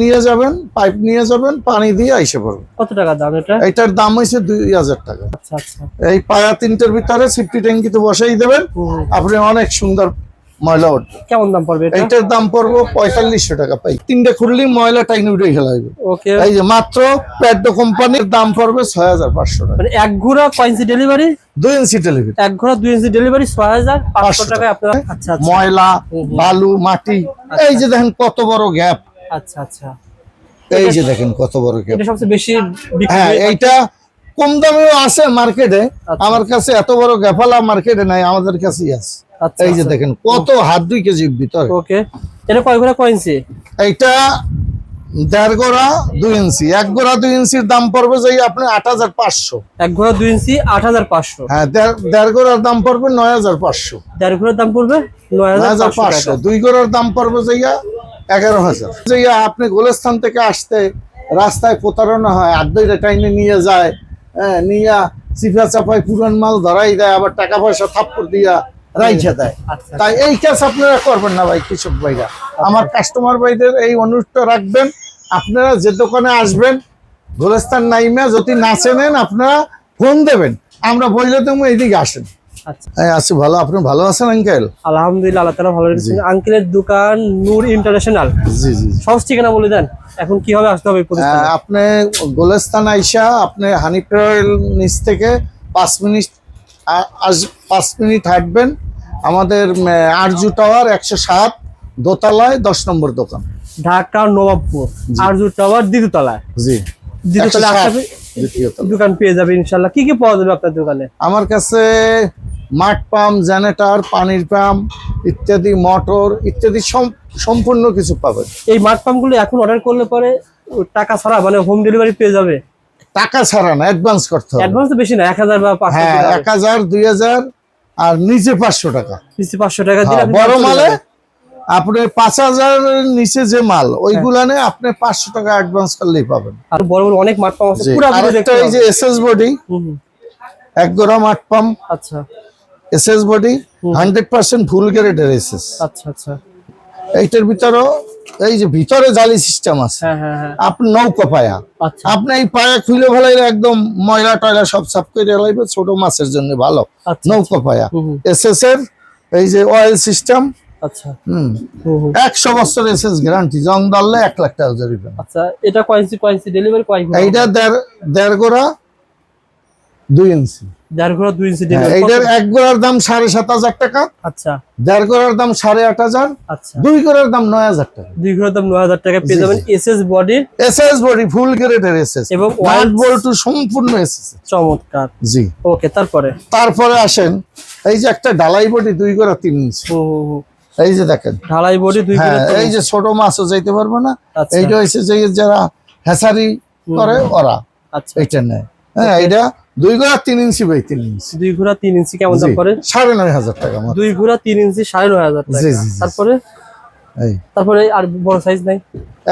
নিয়ে যাবেন পাইপ নিয়ে যাবেন পানি দিয়ে আইসে পড়বেন। কত টাকা দাম এটা? এটার দাম হয়েছে দুই হাজার টাকা। আচ্ছা আচ্ছা। এই পায়া তিনটার ভিতরে সিফটি ট্যাঙ্কিতে বসাই দেবেন আপনি অনেক সুন্দর ময়লা উঠবে। কেমন দাম পড়বে এটা? দাম পড়ব পঁয়তাল্লিশশো টাকা পাই। তিনটে খুললেই ময়লা টাইনি উঠে খেলাইবে ওকে। এই যে মাত্র প্যাডো কোম্পানির দাম পড়বে ছয় হাজার পাঁচশো টাকা। মানে এক ঘোড়া কয়েন্সি ডেলিভারি? দুই ইঞ্চি টেলিভিশন এক ঘোড়া দুই ইঞ্চি ডেলিভারি ছয় হাজার পাঁচশো টাকায় আপনারা আচ্ছা ময়লা। বালু মাটি। এই যে দেখেন কত বড় গ্যাপ। আচ্ছা আচ্ছা। এই যে দেখেন কত বড় গ্যাপ এটা সবচেয়ে বেশি হ্যাঁ এইটা কম দামেও আছে মার্কেটে আচ্ছা। আমার কাছে এত বড় গ্যাফালা মার্কেটে নাই আমাদের কাছেই আছে। আচ্ছা এই যে দেখেন কত হাত দুই কেজির ভিতরে। ওকে। এটা কয় ঘোড়া কয়েন্সি এইটা দেড় গোড়া দুই ইঞ্চি। এক গোড়া দুই ইঞ্চির দাম পড়বে যাই আপনি আট হাজার পাঁচশো। এক ঘোড়া দুই ইঞ্চি আট হাজার পাঁচশো। হ্যাঁ দেড়- গোড়ার দাম পড়বে নয় হাজার পাঁচশো। দেড় ঘোড়ার দাম পড়বে নয় হাজার পাঁচশো দুই গোড়ার দাম পড়বে যাইয়া এগারো হাজার। যাইয়া আপনি গোলস্থান থেকে আসতে রাস্তায় প্রতারণা হয় আড্ডাইটা টাইনে নিয়ে যায় হ্যাঁ নিয়ে চিপা চাপায় পুরান মাল ধরাই দেয় আবার টাকা পয়সা থাপ্পড় দিয়া রাইখে দেয়। আচ্ছা তাই এই কাজ আপনারা করবেন না ভাই কৃষক ভাইরা। আমার কাস্টমার ভাইদের এই অনুরোধটা রাখবেন আপনারা যে দোকানে আসবেন গোলস্থান নাইমা যদি না চেনেন আপনারা ফোন দেবেন। আমরা বললে তুমি এইদিকে আসেন। আচ্ছা আছি ভালো? আপনি ভালো আছেন আঙ্কেল আলহামদুলিল্লাহ আল্লাহ তালা ভালো রেখেছেন আঙ্কেলের দোকান নূর ইন্টারন্যাশনাল। জি জি সহজ ঠিকানা বলে দেন। এখন কীভাবে আসতে হবে প্রতিষ্ঠানে? আহ, আপনি গোলস্থান আইসা আপনি হানিপ্রাইল নিচ থেকে পাঁচ মিনিট আস পাঁচ মিনিট হাঁটবেন। আমাদের আরজু টাওয়ার একশো সাত দোতলায় দশ নম্বর দোকান। ঢাকা নবাবপুর। আরজু টাওয়ার দ্বিতীয়তলায় জি। দ্বিতীয়তলায় 107 আসতে দ্বিতীয় দোকান পেয়ে যাবে ইনশাল্লাহ কি কি পাওয়া যাবে আপনার দোকানে? আমার কাছে মাঠ পাম্প জেনারেটর পানির পাম্প ইত্যাদি মোটর ইত্যাদি সম্পূর্ণ কিছু পাবেন। এই মাঠ পাম্প পাম্পগুলো এখন অর্ডার করলে পরে টাকা ছাড়া মানে হোম ডেলিভারি পেয়ে যাবে? টাকা ছাড়া না অ্যাডভান্স করতে হবে। অ্যাডভান্স তো বেশি না এক হাজার বা পাঁচশো হ্যাঁ এক হাজার দুই হাজার আর নিচে পাঁচশো টাকা। নিচে পাঁচশো টাকা দিলে হ্যাঁ, বড় মালে আপনি পাঁচ হাজারের নিচে যে মাল ওইগুলা ওইগুলানে আপনি পাঁচশো টাকা অ্যাডভান্স করলেই পাবেন। আর বড় বড় অনেক মাঠ পাম্প আছে পুরো এই যে এসএস বডি এক গোড়া মাঠ পাম্প। আচ্ছা। SS body hundred percent full গ্রেডের এসএস আচ্ছা আচ্ছা। এইটার ভিতরেও এই যে ভিতরে জালি সিস্টেম আছে। হ্যাঁ হ্যাঁ হ্যাঁ। আপনি নৌকা পায়া। আচ্ছা। আপনি এই পায়া খুলে ফেলাইলে একদম ময়লা টয়লা সব সাফ করে লাইবে ছোট মাছের জন্য ভালো। আচ্ছা নৌকা পায়া। এসএস এর এই যে অয়েল সিস্টেম আচ্ছা। হুম। একশো বছর এসএস গ্যারান্টি জং দাললে এক লাখ টাকা জরিমানা আচ্ছা এটা কয়েন্সি কয়েন্সি ডেলিভারি কয় এইটা দেড় দেড় গোড়া দুই ইঞ্চি। দেড় ঘোড়া দুই ইঞ্চি হ্যাঁ, এইটার এক দাম সাড়ে সাত হাজার টাকা আচ্ছা। দেড় দাম সাড়ে আট হাজার আচ্ছা। দুই দাম নয় হাজার টাকা। দুই ঘোড়ার দাম নয় হাজার টাকা পেয়ে যাবেন বডি। এসএস বডি ফুল গ্রেডের এসএস। এবং ওয়ান oil- বল্টু সম্পূর্ণ এসএস। চমৎকার। জি। ওকে তারপরে? তারপরে আসেন এই যে একটা ডালাই বডি দুই গোড়া তিন ইঞ্চি। এই যে দেখেন। ঢালাই বডি দুই হ্যাঁ এই যে ছোট মাছও যাইতে পারবে না। এইটা হচ্ছে যে যারা হেসারি করে ওরা আচ্ছা। এইটা নেয়। হ্যাঁ এটা দুই গোড়া তিন ইঞ্চি বাই তিন ইঞ্চি। দুই ঘোড়া তিন ইঞ্চি কেমন দাম পড়ে? সাড়ে নয় হাজার টাকা দুই ঘোড়া তিন ইঞ্চি সাড়ে নয় হাজার টাকা। তারপরে? তারপরে আর বড় সাইজ নাই?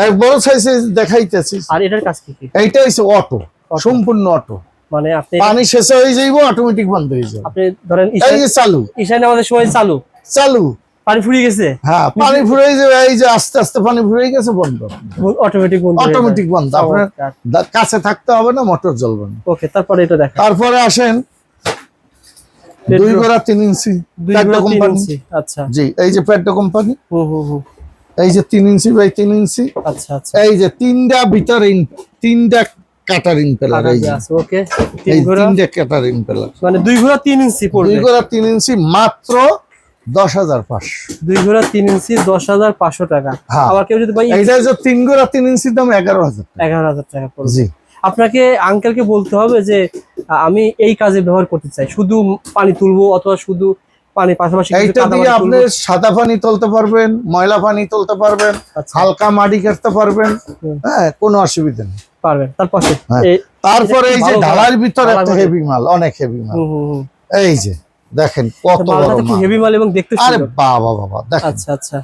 এক বড় সাইজে দেখাইতেছি। আর এটার কাজ কি এইটা হচ্ছে অটো সম্পূর্ণ অটো মানে আপনি পানি শেষে হয়ে যাইব অটোমেটিক বন্ধ হয়ে যাবে। আপনি ধরেন এই ঈশান চালু। ঈশান আমাদের সময় চালু। চালু। পানি ফুরিয়ে গেছে? হ্যাঁ পানি ফুরে যাবে এই যে আস্তে আস্তে পানি ফুরে গেছে বন্ধ অটোমেটিক বন্ধ অটোমেটিক বন্ধ। আপনার কাছে থাকতে হবে না মোটর জ্বলবে না। ওকে তারপরে এটা দেখা তারপরে আসেন দুই গোড়া তিন ইঞ্চি দুই কোম্পানি। আচ্ছা। জি এই যে প্যাডো কোম্পানি। হুম হুম হুম এই যে তিন ইঞ্চি বাই তিন ইঞ্চি। আচ্ছা আচ্ছা। এই যে তিনটা ভিতরে ইন- তিনটা কাটার ইম্পেলার এই যে ওকে তিন ঘোড়া তিনটা কাটার ইম্পেলার মানে দুই ঘোড়া তিন ইঞ্চি দুই পড়বে গোড়া তিন ইঞ্চি মাত্র দশ হাজার পাঁচশো। দুই ঘোড়া তিন ইঞ্চি দশ হাজার পাঁচশো টাকা। হ্যাঁ। আবার কেউ যদি ভাই যে তিন ইঞ্চির দাম এগারো হাজার এগারো হাজার টাকা জি। আপনাকে আঙ্কেলকে বলতে হবে যে আমি এই কাজে ব্যবহার করতে চাই। শুধু পানি তুলবো অথবা শুধু পানি পাশাপাশি এইটা দিয়ে আপনি সাদা পানি তুলতে পারবেন ময়লা পানি তুলতে পারবেন আচ্ছা। হালকা মাটি কাটতে পারবেন। হ্যাঁ কোনো অসুবিধা নেই। পারবেন। তার পাশে হ্যাঁ। তারপরে এই যে ঢালার ভিতরে একটা হেভি মাল অনেক হেভি মাল। এই যে। দেখেন কত বড় মাল। হেভি মাল এবং দেখতে আরে বাবা বাবা দেখেন। আচ্ছা আচ্ছা।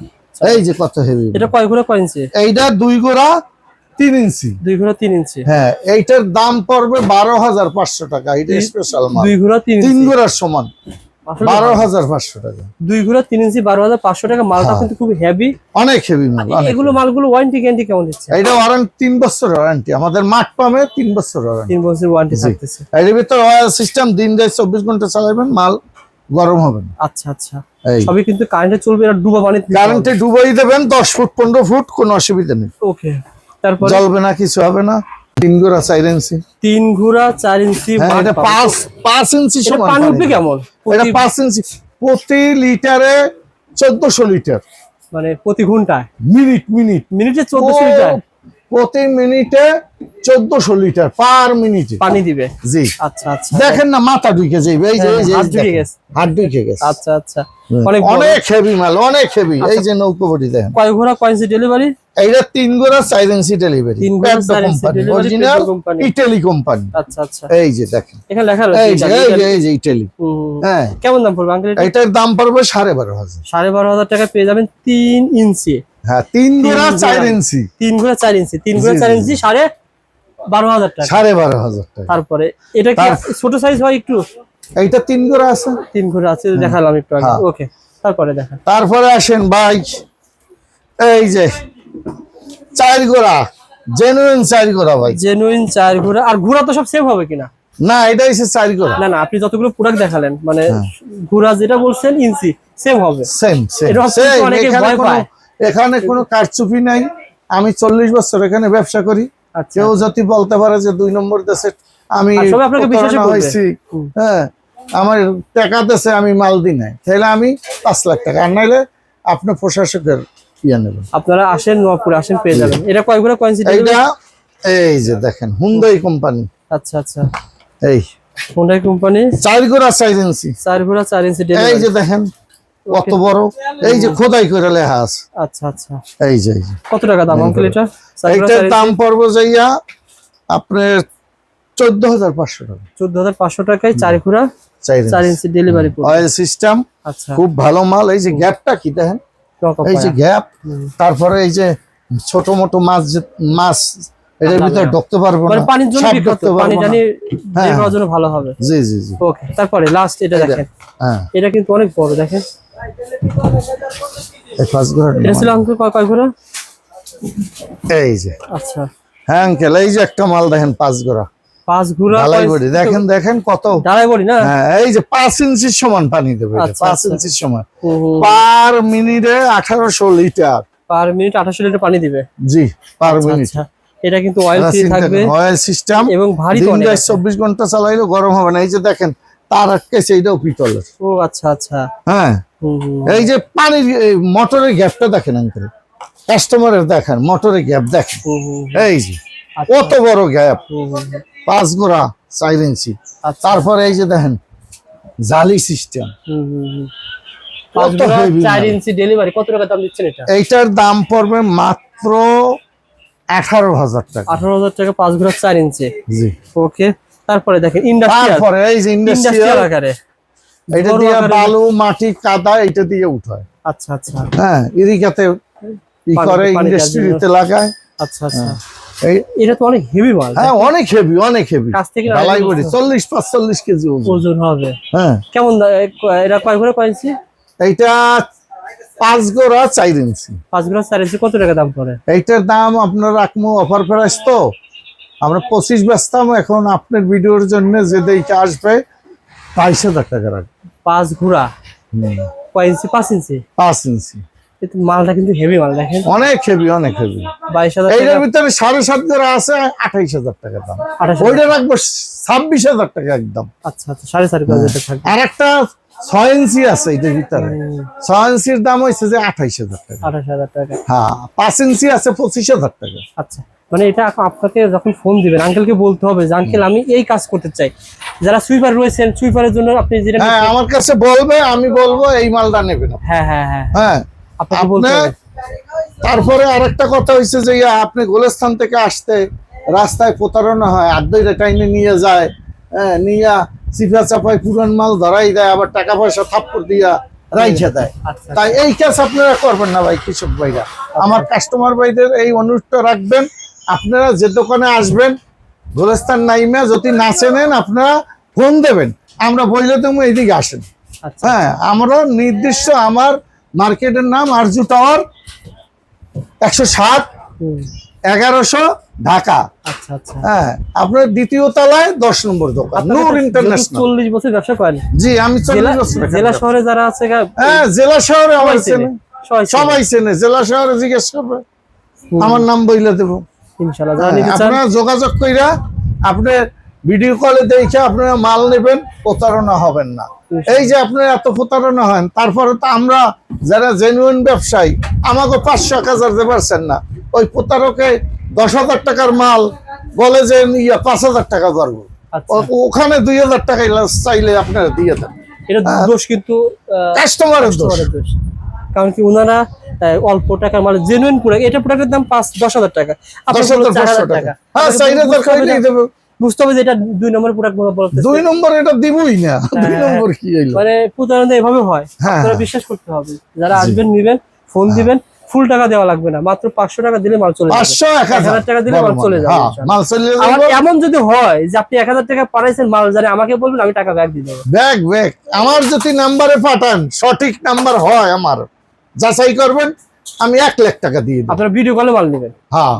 এই যে কত হেভি এটা কয় কয় ইঞ্চি? এইটা দুই গোড়া তিন ইঞ্চি। দুই ঘোড়া তিন ইঞ্চি। হ্যাঁ এইটার দাম পড়বে বারো হাজার পাঁচশো টাকা। এটা স্পেশাল মাল। দুই ঘোড়া তিন সমান। বারো হাজার পাঁচশো টাকা। দুই ঘোড়া তিন ইঞ্চি বারো হাজার পাঁচশো টাকা। মালটা হ্যাঁ। কিন্তু খুব হেভি অনেক হেভি মাল এগুলো মালগুলো ওয়ারেন্টি গ্যারান্টি কেমন দিচ্ছে? এটা ওয়ারেন্টি তিন বছর ওয়ারেন্টি আমাদের মাঠ পামে তিন বছর ওয়ারেন্টি তিন বছর ওয়ারেন্টি থাকতেছে। এর ভিতর সিস্টেম দিন যায় চব্বিশ ঘণ্টা চালাবেন মাল। গরম হবে না। আচ্ছা আচ্ছা। সবই কিন্তু কারেন্টে চলবে আর ডুবা পানি কারেন্টে ডুবাই দেবেন দশ ফুট পনেরো ফুট কোনো অসুবিধা নেই। ওকে তারপরে? জ্বলবে না কিছু হবে না। তিন গোড়া চার ইঞ্চি। তিন ঘোড়া চার ইঞ্চি হ্যাঁ এটা। পাঁচ। পাঁচ ইঞ্চি সমান পানি উঠবে কেমন? এটা পাঁচ ইঞ্চি। প্রতি লিটারে চোদ্দশো লিটার। মানে প্রতি ঘন্টায়? Minute minute. মিনিটে চোদ্দশো লিটার? প্রতি মিনিটে চোদ্দশো লিটার পার মিনিটে। পানি দিবে? জি। আচ্ছা আচ্ছা। দেখেন না মাথা ঢুকে যাইবে এই যে এই যে হ্যাঁ, হাত ঢুকে গেছে। আচ্ছা আচ্ছা। অনেক অনেক হেভি মাল অনেক হেভি আচ্ছা। এই যে নৌকো বডি দেখেন। কয় ঘোড়া কয় ইঞ্চি ডেলিভারি এইটা তিন গোড়া চার ইঞ্চি ডেলিভারি তিন অরিজিনাল ইটালি কোম্পানি আচ্ছা আচ্ছা। এই যে দেখেন। এখানে লেখা এই রয়েছে যে এই যে। এই যে ইটালি হ্যাঁ। কেমন দাম পড়বে আঙ্কেল এটা? এটার দাম পড়বে সাড়ে বারো হাজার। সাড়ে বারো হাজার টাকা পেয়ে যাবেন তিন ইঞ্চি। হ্যাঁ তিন গোড়া গোড়া। চার ইঞ্চি। তিন চার ইঞ্চি। তিন চার ইঞ্চি সাড়ে বারো হাজার টাকা। সাড়ে বারো হাজার টাকা। তারপরে এটা কি ছোট সাইজ হয় একটু? এইটা তিন গোড়া আছে। তিন আছে দেখালাম একটু আগে। হ্যাঁ। ওকে তারপরে দেখা তারপরে আসেন বাইক এই যে চার গোড়া জেনুইন চার গোড়া ভাই। জেনুইন চার ঘোড়া। আর ঘোড়া তো সব সেম হবে কিনা? না এটা হচ্ছে চার গোড়া না না আপনি যতগুলো প্রোডাক্ট দেখালেন মানে হ্যাঁ। ঘোড়া যেটা বলছেন ইঞ্চি সেম হবে। সেম সেম অনেকে ভয় পায়। এখানে কোনো কারচুপি নাই। আমি চল্লিশ বছর এখানে ব্যবসা করি। আচ্ছা। কেউ যদি বলতে পারে যে দুই নম্বর দেশে আমি। হয়েছি হ্যাঁ আমার টাকা দেশে আমি মাল দিই নাই। তাহলে আমি পাঁচ লাখ টাকা। আর নাইলে আপনার প্রশাসকের ইয়ে নেবেন আপনারা আসেন আসেন পেয়ে যাবেন। এটা এই যে দেখেন কোম্পানি। আচ্ছা আচ্ছা। এই। হোন্ডাই কোম্পানি? চার গোড়া চার ইঞ্চি। চার ঘোড়া চার ইঞ্চি এই যে দেখেন কত বড়? এই যে খোদাই করে লেখা আছে। আচ্ছা আচ্ছা। এই যে কত টাকা দাম আঙ্কেল এটা? এইটার দাম পড়ব যাইয়া আপনার চোদ্দ হাজার পাঁচশো টাকা। চোদ্দ হাজার পাঁচশো টাকায় চার ঘোড়া চার ইঞ্চি। ডেলিভারি অয়েল সিস্টেম আচ্ছা। খুব ভালো মাল। এই যে গ্যাপটা কি দেখেন? এই যে গ্যাপ তারপরে এই যে ছোট মোটো মাছ যে- মাছ এটার ভিতরে ঢুকতে পারব মানে না। পানির জন্য বিখ্যাত পানি পারব না। টানি হ্যাঁ, জন্য ভালো হবে। জি জি জি। ওকে তারপরে লাস্ট এটা দেখেন। হ্যাঁ। এটা কিন্তু অনেক বড় দেখেন। এই পাঁচ ঘোড়ার এটা ছিল আঙ্কেল কয় কয় ঘোড়া এই যে। আচ্ছা। হ্যাঁ আঙ্কেল এই যে একটা মাল দেখেন পাঁচ ঘোড়া পাঁচ ঘোড়া ঢালাই বডি দেখেন দেখেন কত। ঢালাই বড়ি না? হ্যাঁ এই যে পাঁচ ইঞ্চির সমান পানি দেবে আচ্ছা, পাঁচ আচ্ছা। ইঞ্চির সমান। হুম, হুম। পার মিনিটে আঠারোশো লিটার। পার মিনিট আঠাশো লিটার পানি দিবে। জি পার আচ্ছা, মিনিট। আচ্ছা। এটা কিন্তু অয়েল ফ্রি থাকবে অয়েল সিস্টেম এবং ভারী ঘণ্টা চালাইলেও গরম হবে না। এই যে দেখেন তার আটকেছে এইটাও পিতলের ও আচ্ছা আচ্ছা। হ্যাঁ। এই যে পানির মোটরের গ্যাপটা দেখেন আঙ্কেল। কাস্টমারের দেখেন মোটরের গ্যাপ দেখেন। এই যে আচ্ছা। কত বড় গ্যাপ। পাঁচ গোড়া চার ইঞ্চি। আচ্ছা। তারপরে এই যে দেখেন জালি সিস্টেম। এইটার দাম পড়বে মাত্র আঠারো হাজার টাকা। আঠারো হাজার টাকা পাঁচ ঘোড়া চার ইঞ্চি। ওকে। তারপরে দেখেন ইন্ডাস্ট্রিয়াল তারপরে এই যে ইন্ডাস্ট্রিয়াল আকারে। এটা দিয়ে বালু মাটি কাদা এটা দিয়ে উঠায়। আচ্ছা আচ্ছা। হ্যাঁ ইরিকাতে ই করে ইন্ডাস্ট্রিতে লাগায়। আচ্ছা আচ্ছা। এই এটা তো অনেক হেভি মাল হ্যাঁ অনেক হেভি অনেক হেভি কাছ থেকে ঢালাই কেজি ওজন। হবে। হ্যাঁ। কেমন কয় ইঞ্চি এইটা পাঁচ গোড়া চার ইঞ্চি। পাঁচ ঘোড়া চার ইঞ্চি কত টাকা দাম পড়ে? এইটার দাম আপনার রাখব অফার প্রাইস তো। আমরা পঁচিশ বেচতাম এখন আপনার ভিডিওর জন্য যে দেখে আসবে বাইশ হাজার টাকা রাখব পাঁচ ঘোড়া? কয় ইঞ্চি? পাঁচ ইঞ্চি? পাঁচ ইঞ্চি। মালটা কিন্তু হেভি মাল দেখেন। অনেক হেভি অনেক হেভি বাইশ হাজার এইটার ভিতরে সাড়ে সাত আছে আঠাইশ হাজার টাকা দাম। ওইটা রাখব ছাব্বিশ হাজার টাকা একদম। আচ্ছা আচ্ছা সাড়ে চার হাজার টাকা আর একটা ছয় ইঞ্চি আছে এটার ভিতরে। ছয় ইঞ্চির দাম হয়েছে যে আঠাইশ হাজার টাকা। আঠাশ হাজার টাকা। হ্যাঁ পাঁচ ইঞ্চি আছে পঁচিশ হাজার টাকা। আচ্ছা। মানে এটা এখন আপনাকে যখন ফোন দিবেন আঙ্কেলকে বলতে হবে যে আঙ্কেল আমি এই কাজ করতে চাই। যারা সুইপার রয়েছেন সুইপারের জন্য আপনি যেটা হ্যাঁ আমার কাছে বলবে আমি বলব এই মালটা নেবে না হ্যাঁ হ্যাঁ হ্যাঁ। হ্যাঁ আপনাকে বলতে আপনি হবে। তারপরে আরেকটা কথা হয়েছে যে আপনি গোলস্থান থেকে আসতে রাস্তায় প্রতারণা হয় আদ্যইটা টাইনে নিয়ে যায় হ্যাঁ নিয়ে চিপা চাপায় পুরান মাল ধরাই দেয় আবার টাকা পয়সা থাপ্পড় দিয়া রাইখে দেয়। আচ্ছা। তাই এই কাজ আপনারা করবেন না ভাই কৃষক ভাইরা। আমার কাস্টমার ভাইদের এই অনুরোধটা রাখবেন আপনারা যে দোকানে আসবেন গোলস্থান নাইমে যদি না চেনেন আপনারা ফোন দেবেন। আমরা বললে তুমি এইদিকে আসেন। আচ্ছা। হ্যাঁ আমরা নির্দিষ্ট আমার মার্কেটের নাম আরজু টাওয়ার একশো সাত এগারোশো ঢাকা। আচ্ছা আচ্ছা। হ্যাঁ আপনার দ্বিতীয় তলায় দশ নম্বর দোকান নূর ইন্টারন্যাশনাল। চল্লিশ বছর ব্যবসা করেন জি আমি জেলা চল্লিশ বছর জেলা শহরে যারা আছে হ্যাঁ জেলা শহরে আমার চেনে। সবাই চেনে। জেলা শহরে জিজ্ঞেস করবে। আমার নাম বইলে দেবো। হ্যাঁ, আপনারা যোগাযোগ কইরা আপনি ভিডিও কলে দেখে আপনারা মাল নেবেন প্রতারণা হবেন না। এই যে আপনারা এত প্রতারণা হয় তারপরে তো আমরা যারা জেনুইন ব্যবসায়ী আমাকে পাঁচশো এক হাজার পারছেন না। ওই প্রতারকে দশ হাজার টাকার মাল বলে যে ইয়া পাঁচ হাজার টাকা পারব আচ্ছা। ওখানে দুই হাজার টাকা চাইলে আপনারা দিয়ে দেন। এটা দোষ কিন্তু কাস্টমারের দোষ। কারণ কি ওনারা অল্প টাকার মানে জেনুইন প্রোডাক্ট এটা প্রোডাক্টের দাম পাঁচ দশ হাজার টাকা। বুঝতে হবে যে- এটা দুই নম্বর প্রোডাক্ট বলতে দুই নম্বর এটা দিবই না। দুই হ্যাঁ। নম্বর কি মানে প্রতারণা এভাবে হয়। হ্যাঁ, আপনারা হ্যাঁ। বিশ্বাস করতে হবে। যারা আসবেন নিবেন ফোন দিবেন ফুল টাকা দেওয়া লাগবে না। মাত্র পাঁচশো টাকা দিলে মাল চলে পাঁচশো এক হাজার। টাকা দিলে মাল চলে। যাবে। মাল চলে যাবে। এমন যদি হয় যে আপনি এক হাজার টাকা পাঠাইছেন মাল যারা আমাকে বলবেন আমি টাকা ব্যাক দিয়ে দেবো। ব্যাগ ব্যাগ আমার যদি নাম্বারে পাঠান সঠিক নাম্বার হয় আমার। যাচাই করবেন আমি এক লাখ টাকা দিয়ে দেবো। আপনারা ভিডিও কলে মাল নেবেন। হ্যাঁ।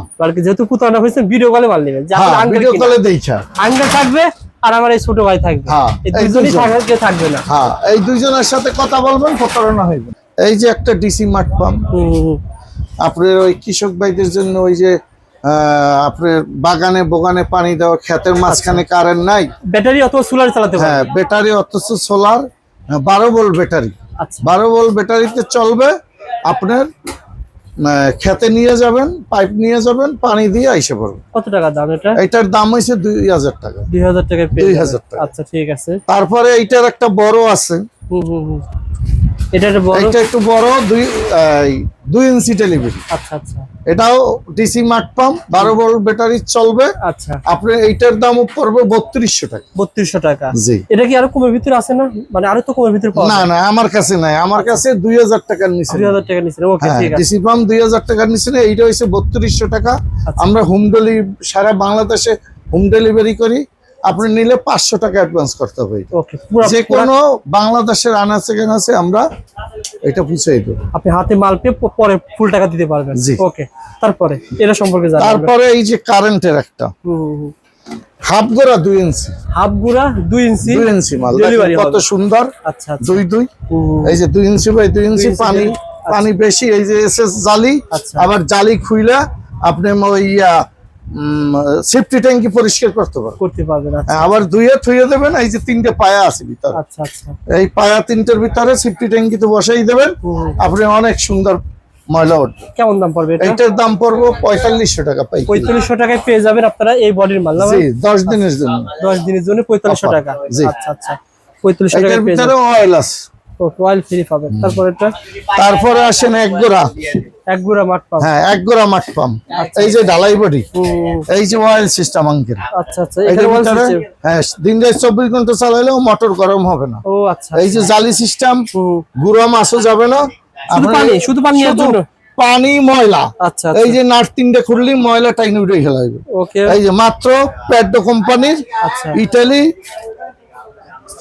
যেহেতু প্রতারণা হয়েছে ভিডিও কলে মাল নেবেন। হ্যাঁ ভিডিও। কলে দেইছা আঙ্কেল থাকবে আর আমার এই ছোট ভাই থাকবে। হ্যাঁ, এই দুজনই দুজন। থাকবে থাকবে না। হ্যাঁ এই দুইজনের সাথে কথা বলবেন প্রতারণা হইবে। এই যে একটা ডিসি মাঠ পাম্প। আপনার ওই কৃষক ভাইদের জন্য ওই যে আপনার বাগানে বোগানে পানি দেওয়া ক্ষেতের মাঝখানে কারেন্ট নাই। ব্যাটারি অথবা সোলার চালাতে হ্যাঁ ব্যাটারি অথচ সোলার বারো ভোল্ট ব্যাটারি আচ্ছা বারো ভোল্ট ব্যাটারিতে চলবে আপনার খেতে নিয়ে যাবেন পাইপ নিয়ে যাবেন পানি দিয়ে আইসে পড়বে। কত টাকা দাম এটা? এটার দাম হইছে দুই হাজার টাকা। দুই হাজার টাকা দুই হাজার টাকা। আচ্ছা ঠিক আছে। তারপরে এইটার একটা বড় আছে। হুম হুম হুম। এটা বড় এটা একটু বড় দুই দুই ইঞ্চি টেলিভিশন। আচ্ছা আচ্ছা। এটাও ডিসি মাঠ পাম্প বারো ভোল্ট ব্যাটারি চলবে। আচ্ছা। আপনার এইটার দাম পড়বে বত্রিশশো টাকা। বত্রিশশো টাকা। জি। এটা কি আরও কমের ভিতরে আছে না? মানে আরও তো কমের ভিতরে না না আমার কাছে নাই। আমার কাছে দুই হাজার টাকার নিচে দুই হাজার টাকা নিচ্ছে ওকে হ্যাঁ ঠিক আছে। ডিসি পাম্প দুই হাজার টাকার নিচে এইটা হচ্ছে বত্রিশশো টাকা। আচ্ছা। আমরা হোম ডেলিভারি সারা বাংলাদেশে হোম ডেলিভারি করি। আপনি নিলে পাঁচশো টাকা অ্যাডভান্স করতে হবে। যে কোনো বাংলাদেশের আনাচে আছে আমরা এটা পুষাই দেবো। আপনি হাতে মাল পেয়ে পরে ফুল টাকা দিতে পারবেন। জি। ওকে তারপরে এটা সম্পর্কে তারপরে এই যে কারেন্টের একটা। হাফ গোড়া দুই ইঞ্চি। হাফ গুড়া দুই ইঞ্চি দুই ইঞ্চি মাল। কত সুন্দর। আচ্ছা আচ্ছা। দুই দুই। এই যে দুই ইঞ্চি বাই দুই ইঞ্চি পানি পানি বেশি। এই যে এসএস জালি। আচ্ছা। আবার জালি খুইলা আপনি ওই ইয়া সেফটি ট্যাঙ্কি পরিষ্কার করতে পারবেন করতে পারবেন আচ্ছা। হ্যাঁ, আবার ধুয়ে থুয়ে দেবেন এই যে তিনটে পায়া আছে ভিতরে। আচ্ছা আচ্ছা। এই পায়া তিনটের ভিতরে সেফটি ট্যাঙ্কিতে বসাই দেবেন আপনি অনেক সুন্দর ময়লা উঠবে। কেমন দাম পড়বে এটা? এইটার দাম পড়ব পঁয়তাল্লিশশো টাকা পাই পঁয়তাল্লিশশো টাকায় পেয়ে যাবেন আপনারা এই বডির মাল জি দশ দিনের জন্য। দশ দিনের জন্য পঁয়তাল্লিশশো টাকা। আচ্ছা আচ্ছা। পঁয়তাল্লিশশো এটার ভিতরে অয়েল আছে। অয়েল ফ্রি পাবেন। তারপর এটা তারপরে আসেন এক গোড়া। এক গুড়া মাঠ পাবেন হ্যাঁ এক গোড়া মাঠ পাম্প এই যে ঢালাই বডি এই যে অয়েল সিস্টেম আঙ্কেল। আচ্ছা আচ্ছা হ্যাঁ দিন রাত চব্বিশ ঘণ্টা চালাইলেও মোটর গরম হবে না। ও আচ্ছা এই যে জালি সিস্টেম। গুঁড়া মাছও যাবে না। শুধু পানি শুধু পানি এর জন্য? পানি ময়লা। আচ্ছা এই যে নাট তিনটে খুললি ময়লা টাইনে উঠে ওকে। এই যে মাত্র প্যাডো কোম্পানির আচ্ছা। ইটালি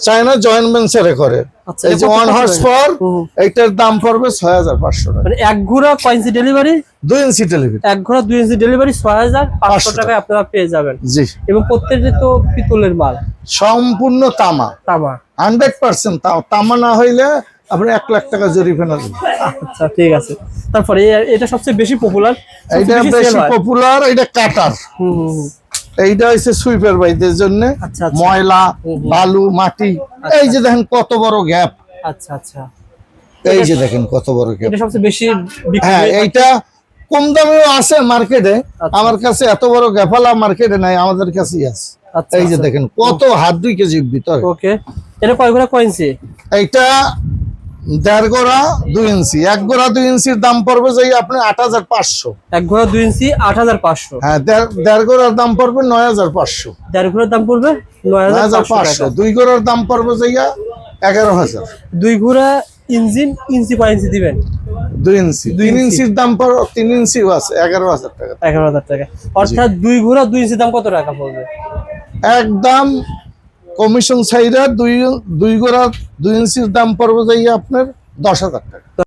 চায়না জয়েন্ট ভেঞ্চারে করে। আচ্ছা, এই যে ওয়ান? হর্স পাওয়ার হুম। এইটার দাম পড়বে ছয় হাজার পাঁচশো টাকা। মানে এক ঘোড়া কয়েন্সি ডেলিভারি দুই ইঞ্চি ডেলিভারি এক ঘোড়া দুই ইঞ্চি ডেলিভারি ছয় হাজার পাঁচশো টাকায় আপনারা পেয়ে যাবেন। জি। এবং প্রত্যেকটি তো পিতলের মাল। সম্পূর্ণ তামা। তামা। হান্ড্রেড পার্সেন্ট তামা না হইলে আপনি এক লাখ টাকা জরিমানা দেবেন আচ্ছা ঠিক আছে। তারপরে এটা সবচেয়ে বেশি পপুলার এটা বেশি পপুলার এইটা কাটার। এইটা হচ্ছে সুইপার বাইদের জন্য। আচ্ছা, আচ্ছা। ময়লা বালু মাটি। এই যে দেখেন কত বড় গ্যাপ। আচ্ছা আচ্ছা। এই যে দেখেন কত বড় গ্যাপ। এটা সবচেয়ে বেশি হ্যাঁ এইটা কম দামেও আছে মার্কেটে। আচ্ছা। আমার কাছে এত বড় গ্যাফালা মার্কেটে নাই আমাদের কাছেই আছে। আচ্ছা এই যে দেখেন কত হাত দুই কেজির ভিতরে। ওকে। এটা কয় ঘোড়া কয়েন্সি এইটা দেড় গোড়া দুই ইঞ্চি। এক গোড়া দুই ইঞ্চির দাম পড়বে যে আপনি আট হাজার পাঁচশো। এক ঘোড়া দুই ইঞ্চি আট হাজার পাঁচশো। হ্যাঁ দেড়- গোড়ার দাম পড়বে নয় হাজার পাঁচশো। দেড় ঘোড়ার দাম পড়বে নয় হাজার পাঁচশো দুই গোড়ার দাম পড়বে যাইয়া এগারো হাজার। দুই ঘোড়া ইঞ্জিন ইঞ্চি কয় ইঞ্চি দিবেন। দুই ইঞ্চি। দুই ইঞ্চির দাম পড়বে তিন ইঞ্চিও আছে এগারো হাজার টাকা। এগারো হাজার টাকা। অর্থাৎ দুই ঘোড়া দুই ইঞ্চি দাম কত টাকা পড়বে? একদম কমিশন সাইডা দুই দুই গোড়া দুই ইঞ্চির দাম পড়বে যাইয়া আপনার দশ হাজার টাকা।